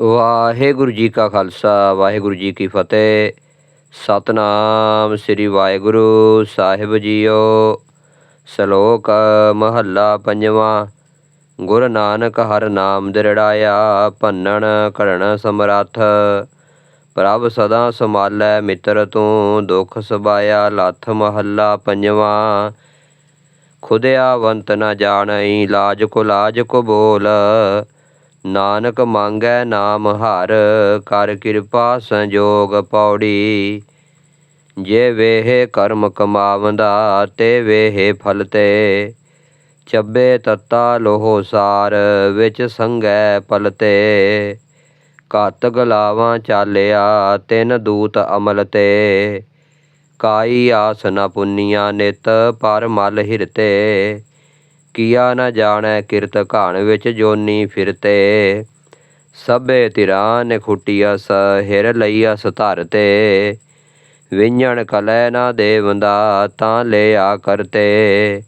ਵਾਹਿਗੁਰੂ ਜੀ ਕਾ ਖਾਲਸਾ, ਵਾਹਿਗੁਰੂ ਜੀ ਕੀ ਫਤਿਹ। ਸਤਨਾਮ ਸ੍ਰੀ ਵਾਹਿਗੁਰੂ ਸਾਹਿਬ ਜੀਓ। ਸ਼ਲੋਕ ਮਹੱਲਾ ਪੰਜਵਾਂ, ਗੁਰ ਨਾਨਕ ਹਰ ਨਾਮ ਦਿਰੜਾਇਆ, ਭੰਨਣ ਘੜਨ ਸਮਰੱਥ। ਪ੍ਰਭ ਸਦਾ ਸਮਾਲੈ ਮਿੱਤਰ ਤੂੰ, ਦੁਖ ਸਬਾਇਆ ਲੱਥ ਮਹੱਲਾ ਪੰਜਵਾਂ। ਖੁਦਿਆਵੰਤ ਨ ਜਾਣਈ, ਲਾਜ ਕੋ ਲਾਜ ਕੋ ਬੋਲ। ਨਾਨਕ ਮੰਗੈ ਨਾਮ ਹਰ, ਕਰ ਕਿਰਪਾ ਸੰਜੋਗ ਪੌੜੀ। ਜੇ ਵੇਹੇ ਕਰਮ ਕਮਾਵੰਦਾ, ਤੇ ਵੇਹੇ ਫਲ ਤੇ। ਚੱਬੇ ਤੱਤਾ ਲੋਹ ਸਾਰ, ਵਿੱਚ ਸੰਗੈ ਪਲਤੇ ਘਤ ਗਲਾਵਾਂ ਚਾਲਿਆ, ਤਿੰਨ ਦੂਤ ਅਮਲ ਤੇ। ਕਾਈ ਆਸ ਨ ਪੁੰਨੀਆਂ ਨਿਤ, ਪਰ ਮਲ ਹਿਰਤੇ। ਕੀਆ ਨ ਜਾਣੈ ਕਿਰਤ ਘਾਣ ਵਿੱਚ ਜੋਨੀ ਫਿਰਤੇ। ਸਭੇ ਧਿਰਾਂ ਨੇ ਖੁੱਟੀਅਸ ਹਿਰ ਲਈਅਸ ਧਰ ਤੇ ਵਿඤਣ ਕਲੈ ਨਾ ਦੇਵੰਦਾ, ਤਾਂ ਲਿਆ ਕਰਤੇ।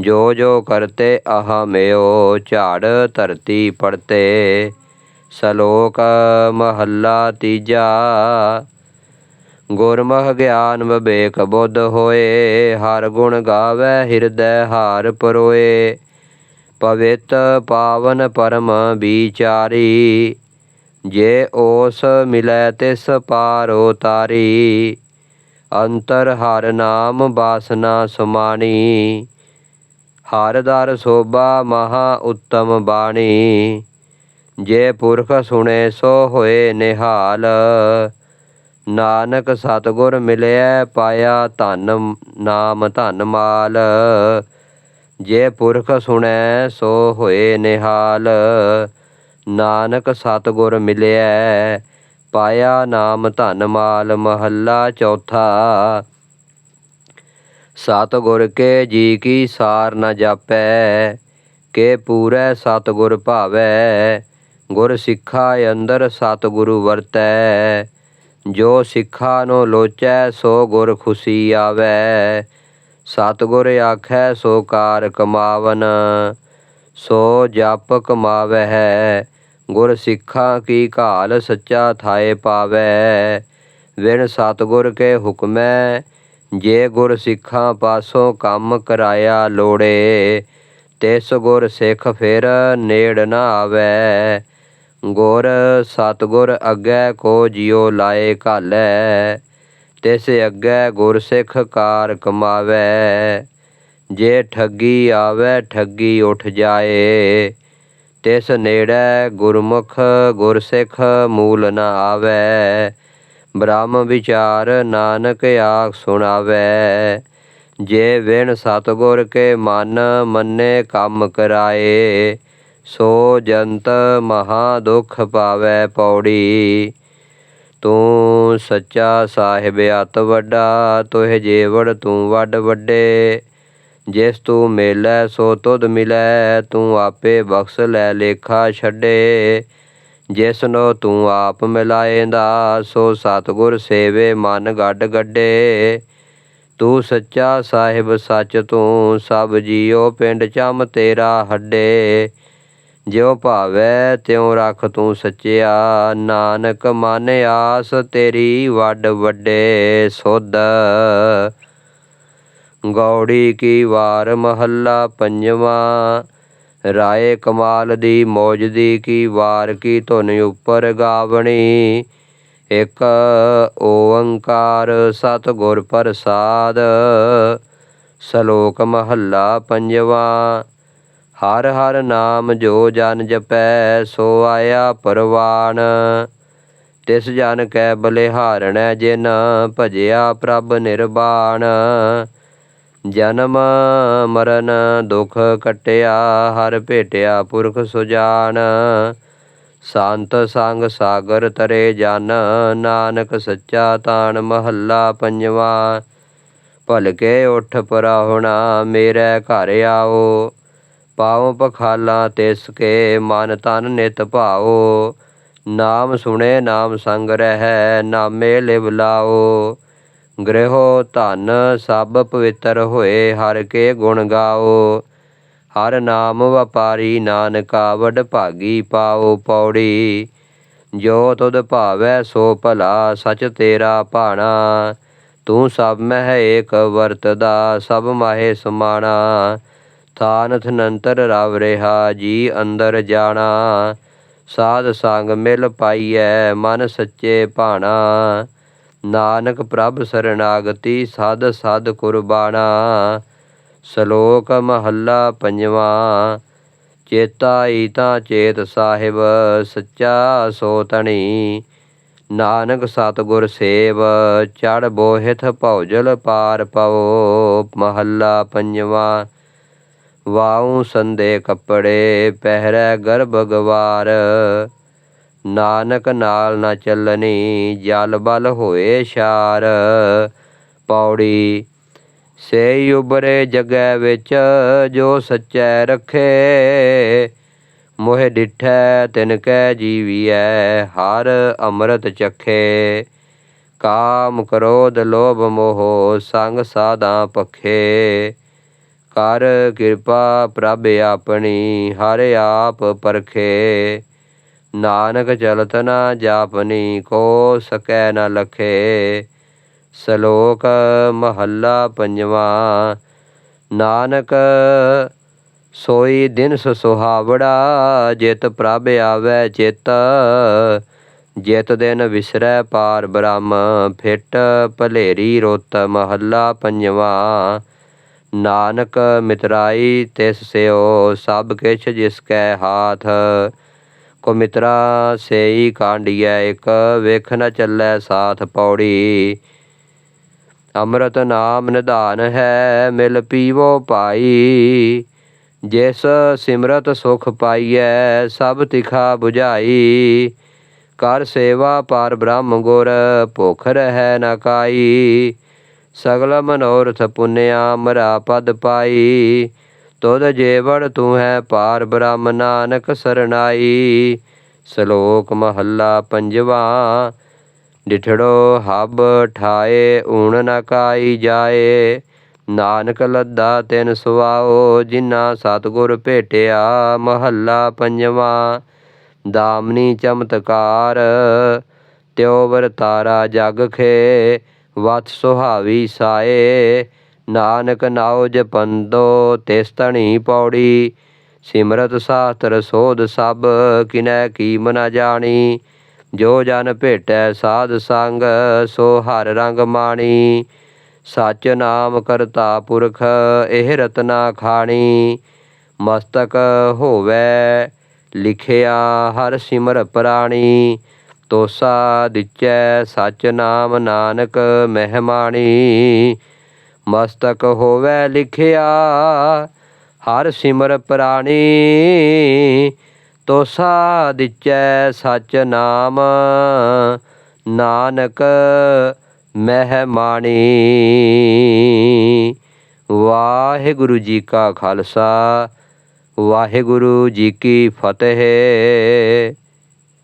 ਜੋ ਜੋ ਕਰਤੇ, ਆਹ ਮਿਓ, ਝਾੜ ਧਰਤੀ ਪੜਤੇ। ਸ਼ਲੋਕ ਮਹੱਲਾ ਤੀਜਾ। ਗੁਰਮੁਖ ਗਿਆਨ ਵਿਵੇਕ ਬੁੱਧ ਹੋਏ, ਹਰ ਗੁਣ ਗਾਵੇ, ਹਿਰਦੈ ਹਾਰ ਪਰੋਏ। ਪਵਿੱਤ ਪਾਵਨ ਪਰਮ ਵਿਚਾਰੀ, ਜੇ ਓਸ ਮਿਲੈ ਤਿਸ ਪਾਰੋ ਤਾਰੀ। ਅੰਤਰ ਹਰ ਨਾਮ ਬਾਸਨਾ ਸੁਮਾਣੀ ਹਰ ਦਰ ਸੋਭਾ ਮਹਾ ਉੱਤਮ ਬਾਣੀ। ਜੇ ਪੁਰਖ ਸੁਣੇ ਸੋ ਹੋਏ ਨਿਹਾਲ ਨਾਨਕ ਸਤਗੁਰ ਮਿਲਿਆ ਪਾਇਆ ਧਨ ਨਾਮ ਧਨ ਮਾਲ। ਜੇ ਪੁਰਖ ਸੁਣੈ, ਸੋ ਹੋਏ ਨਿਹਾਲ। ਨਾਨਕ ਸਤਗੁਰ ਮਿਲਿਆ ਪਾਇਆ ਨਾਮ ਧਨ ਮਾਲ, ਮਹੱਲਾ ਚੌਥਾ। ਸਤਗੁਰ ਕੇ ਜੀ ਕੀ ਸਾਰ ਨ ਜਾਪੈ, ਕੇ ਪੂਰੈ ਸਤਗੁਰ ਭਾਵੈ। ਗੁਰ ਸਿੱਖਾ ਅੰਦਰ ਸਤਗੁਰੂ ਵਰਤੈ ਜੋ ਸਿੱਖਾ ਨੋ ਲੋਚੈ, ਸੋ ਗੁਰ ਖੁਸ਼ੀ ਆਵੈ। ਸਤਗੁਰ ਆਖੈ, ਸੋ ਕਾਰ ਕਮਾਵਨ, ਸੋ ਜਪ ਕਮਾਵੈ ਗੁਰ ਸਿੱਖਾ ਕੀ ਘਾਲ ਸੱਚਾ ਥਾਏ ਪਾਵੈ। ਵਿਣ ਸਤਗੁਰ ਕੇ ਹੁਕਮੈ, ਜੇ ਗੁਰ ਸਿੱਖਾਂ ਪਾਸੋਂ ਕੰਮ ਕਰਾਇਆ ਲੋੜੇ, ਤਿਸ ਗੁਰ ਸਿੱਖ ਫਿਰ ਨੇੜ ਨਾ ਆਵੈ। ਗੁਰ ਸਤਗੁਰ ਅੱਗੇ ਕੋ ਜਿਉ ਲਾਏ ਘਾਲੈ, ਤਿਸ ਅੱਗੇ ਗੁਰ ਸਿੱਖ ਕਾਰ ਕਮਾਵੈ। ਜੇ ਠੱਗੀ ਆਵੇ, ਠੱਗੀ ਉੱਠ ਜਾਏ, ਤਿਸ ਨੇੜੇ ਗੁਰਮੁਖ ਗੁਰਸਿੱਖ ਮੂਲ ਨ ਆਵੇ। ਬ੍ਰਹਮ ਵਿਚਾਰ ਨਾਨਕ ਆਖ ਸੁਣਾਵੇ, ਜੇ ਵਿਣ ਸਤਗੁਰ ਕੇ ਮਨ ਮੰਨੇ ਕੰਮ ਕਰਾਏ ਸੋ ਜੰਤ ਮਹਾ ਦੁਖ ਪਾਵੇ ਪੌੜੀ। ਤੂੰ ਸੱਚਾ ਸਾਹਿਬ ਅਤ ਵੱਡਾ, ਤੋਹਿ ਜੇਵੜ ਤੂੰ ਵੱਡ ਵੱਡੇ। ਜਿਸ ਤੂੰ ਮੇਲੈ, ਸੋ ਤੁਧ ਮਿਲੈ, ਤੂੰ ਆਪੇ ਬਖਸ਼ ਲੈ ਲੇਖਾ ਛੱਡੇ। ਜਿਸ ਨੋ ਤੂੰ ਆਪ ਮਿਲਾਏਂਦਾ, ਸੋ ਸਤਗੁਰ ਸੇਵੇ ਮਨ ਗੱਡ ਗੱਡੇ। ਤੂੰ ਸੱਚਾ ਸਾਹਿਬ ਸੱਚ ਤੂੰ, ਸਭ ਜੀਓ ਪਿੰਡ ਚਮ ਤੇਰਾ ਹੱਡੇ। ਜਿਉ ਭਾਵੈ ਤਿਉ ਰੱਖ ਤੂੰ ਸੱਚਿਆ, ਨਾਨਕ ਮਨ ਆਸ ਤੇਰੀ ਵੱਡ ਵੱਡੇ ਸੁਧ। ਗੌੜੀ ਕੀ ਵਾਰ ਮਹੱਲਾ ਪੰਜਵਾਂ, ਰਾਏ ਕਮਾਲ ਦੀ ਮੌਜ ਦੀ ਕੀ ਵਾਰ ਕੀ ਧੁਨ ਉੱਪਰ ਗਾਵਣੀ। ਇਕ ਓੰਕਾਰ ਸਤਿਗੁਰ ਪ੍ਰਸਾਦ, ਸ਼ਲੋਕ ਮਹੱਲਾ ਪੰਜਵਾਂ ਹਰ ਹਰ ਨਾਮ ਜੋ ਜਨ ਜਪੈ, ਸੋ ਆਇਆ ਪਰਵਾਨ। ਤਿਸ ਜਨ ਕੈ ਬਲਿਹਾਰਣੈ ਜਿਨ, ਭਜਿਆ ਪ੍ਰਭ ਨਿਰਵਾਣ ਜਨਮ ਮਰਨ ਦੁਖ ਕਟਿਆ, ਹਰ ਭੇਟਿਆ ਪੁਰਖ ਸੁਜਾਨ। ਸੰਤ ਸੰਗ ਸਾਗਰ ਤਰੇ ਜਨ, ਨਾਨਕ ਸੱਚਾ ਤਾਣ ਮਹੱਲਾ ਪੰਜਵਾ। ਭਲਕੇ ਉਠ ਪਰਾਹੁਣਾ, ਮੇਰੇ ਘਰ ਆਓ। ਪਾਉ ਪਖਾਲਾ ਤਿਸ ਕੇ ਮਨ ਤਨ ਨਿਤ ਭਾਓ ਨਾਮ ਸੁਣੇ ਨਾਮ ਸੰਗ ਰਹਿ, ਨਾਮੇ ਲਿਵ ਲਾਓ ਗ੍ਰਹਿਓ ਧਨ ਸਭ ਪਵਿੱਤਰ ਹੋਏ, ਹਰ ਕੇ ਗੁਣ ਗਾਓ ਹਰ ਨਾਮ ਵਪਾਰੀ ਨਾਨਕਾ ਵਡ ਭਾਗੀ ਪਾਓ ਪੌੜੀ। ਜੋ ਤੁਧ ਭਾਵੈ ਸੋ ਭਲਾ, ਸਚ ਤੇਰਾ ਭਾਣਾ। ਤੂੰ ਸਭ ਮਹਿ ਏਕ ਵਰਤਦਾ, ਸਭ ਮਾਹੇ ਸਮਾਣਾ। ਥਾਨਥ ਨੰਤਰ ਰਵ ਰਿਹਾ, ਜੀ ਅੰਦਰ ਜਾਣਾ। ਸਾਧ ਸੰਗ ਮਿਲ ਪਾਈਐ, ਮਨ ਸੱਚੇ ਭਾਣਾ। ਨਾਨਕ ਪ੍ਰਭ ਸਰਣਾਗਤੀ ਸਦ ਸਦ ਕੁਰਬਾਨਾ ਸ਼ਲੋਕ ਮਹੱਲਾ ਪੰਜਵਾਂ, ਚੇਤਾ ਈਤਾ ਚੇਤ ਸਾਹਿਬ, ਸੱਚਾ ਸੋ ਤਣੀ। ਨਾਨਕ ਸਤਿਗੁਰ ਸੇਵ ਚੜ ਬੋਹਿਥ ਭੌਜਲ ਪਾਰ ਪਵੋ। ਮਹੱਲਾ ਪੰਜਵਾਂ ਵਾਉ ਸੰਦੇ ਕੱਪੜੇ, ਪਹਿਰੈ ਗਰਭ ਗਵਾਰ। ਨਾਨਕ ਨਾਲ ਨਾ ਚੱਲਣੀ ਜਲ ਬਲ ਹੋਏ ਸ਼ਾਰ। ਪੌੜੀ ਸੇ ਉਬਰੇ ਜਗੈ ਵਿੱਚ, ਜੋ ਸੱਚੈ ਰਖੇ। ਮੋਹਿ ਡਿਠੈ, ਤਿਨ ਕੈ ਜੀਵੀਐ, ਹਰ ਅੰਮ੍ਰਿਤ ਚਖੇ। ਕਾਮ ਕਰੋਧ ਲੋਭ ਮੋਹ, ਸੰਗ ਸਾਧਾਂ ਪਖੇ। ਕਰ ਕਿਰਪਾ ਪ੍ਰਭ ਆਪਣੀ, ਹਰ ਆਪ ਪਰਖੇ। ਨਾਨਕ ਚਲਤ ਨਾ ਜਾਪਨੀ, ਕੋ ਸਕੈ ਨ ਲਖੇ। ਸ਼ਲੋਕ ਮਹੱਲਾ ਪੰਜਵਾਂ, ਨਾਨਕ ਸੋਈ ਦਿਨ ਸੁਹਾਵੜਾ, ਜਿਤ ਪ੍ਰਭ ਆਵੈ ਚਿਤ। ਜਿਤ ਦਿਨ ਵਿਸਰੈ ਪਾਰ ਬ੍ਰਹਮ, ਫਿਟ ਭਲੇਰੀ ਰੁੱਤ। ਮਹੱਲਾ ਪੰਜਵਾਂ ਨਾਨਕ ਮਿਤਰਾਈ ਤਿਸ ਸਿਓ, ਸਭ ਕਿਛ ਜਿਸ ਕੈ ਹਾਥ। ਕੋ ਮਿਤਰਾ ਸੇਈ ਕਾਂਡੀਐ, ਇਕ ਵੇਖ ਨ ਚੱਲੈ ਸਾਥ ਪੌੜੀ। ਅੰਮ੍ਰਿਤ ਨਾਮ ਨਿਧਾਨ ਹੈ, ਮਿਲ ਪੀਵੋ ਪਾਈ ਜਿਸ ਸਿਮਰਤ ਸੁਖ ਪਾਈਐ, ਸਭ ਤਿਖਾ 부ਝਾਈ ਕਰ ਸੇਵਾ ਪਰ ਬ੍ਰਹਮ ਗੁਰ, ਭੁਖ ਰਹਿ ਨ ਕਾਈ। ਸਗਲ ਮਨੋਰਥ ਪੁੰਨਿਆ ਮਰਾ ਪਦ ਪਾਈ। ਤੁਧ ਜੇਵੜ ਤੂੰ ਹੈ ਪਾਰ ਬ੍ਰਹਮ ਨਾਨਕ ਸਰਨਾਈ। ਸ਼ਲੋਕ ਮਹੱਲਾ ਪੰਜਵਾ, ਡਿਠੜੋ ਹਬ ਠਾਏ ਊਣ ਨ ਕਾਈ ਜਾਏ। ਨਾਨਕ ਲੱਦਾ ਤਿਨ ਸੁਆਓ ਜਿਨਾ ਸਤਗੁਰ ਭੇਟਿਆ ਮਹੱਲਾ ਪੰਜਵਾ। ਦਾਮਨੀ ਚਮਤਕਾਰ ਤਿਉ ਵਰਤਾਰਾ ਜਗ ਖੇ। ਵਤ ਸੁਹਾਵੀ ਸਾਏ, ਨਾਨਕ ਨਾਉ ਜਪੰਦੋ, ਤਿਸ ਧਣੀ ਪੌੜੀ। ਸਿਮਰਤ ਸਾਸਤਰ ਸੋਧ ਸਭ, ਕਿਨੈ ਕੀਮ ਨ ਜਾਣੀ। ਜੋ ਜਨ ਭੇਟੈ ਸਾਧ ਸੰਗ, ਸੋ ਹਰ ਰੰਗ ਮਾਣੀ। ਸਚ ਨਾਮ ਕਰਤਾ ਪੁਰਖ, ਇਹ ਰਤਨਾ ਖਾਣੀ। ਮਸਤਕ ਹੋਵੇ, ਲਿਖਿਆ ਹਰ ਸਿਮਰ ਪ੍ਰਾਣੀ। ਤੋਸਾ ਦਿਚੈ ਸਚ ਨਾਮ ਨਾਨਕ ਮਹਿਮਾਣੀ। ਮਸਤਕ ਹੋਵੇ ਲਿਖਿਆ, ਹਰ ਸਿਮਰ ਪ੍ਰਾਣੀ। ਤੋਸਾ ਦਿਚੈ ਸਚ ਨਾਮ ਨਾਨਕ ਮਹਿਮਾਣੀ। ਵਾਹਿਗੁਰੂ ਜੀ ਕਾ ਖਾਲਸਾ, ਵਾਹਿਗੁਰੂ ਜੀ ਕੀ ਫਤਿਹ।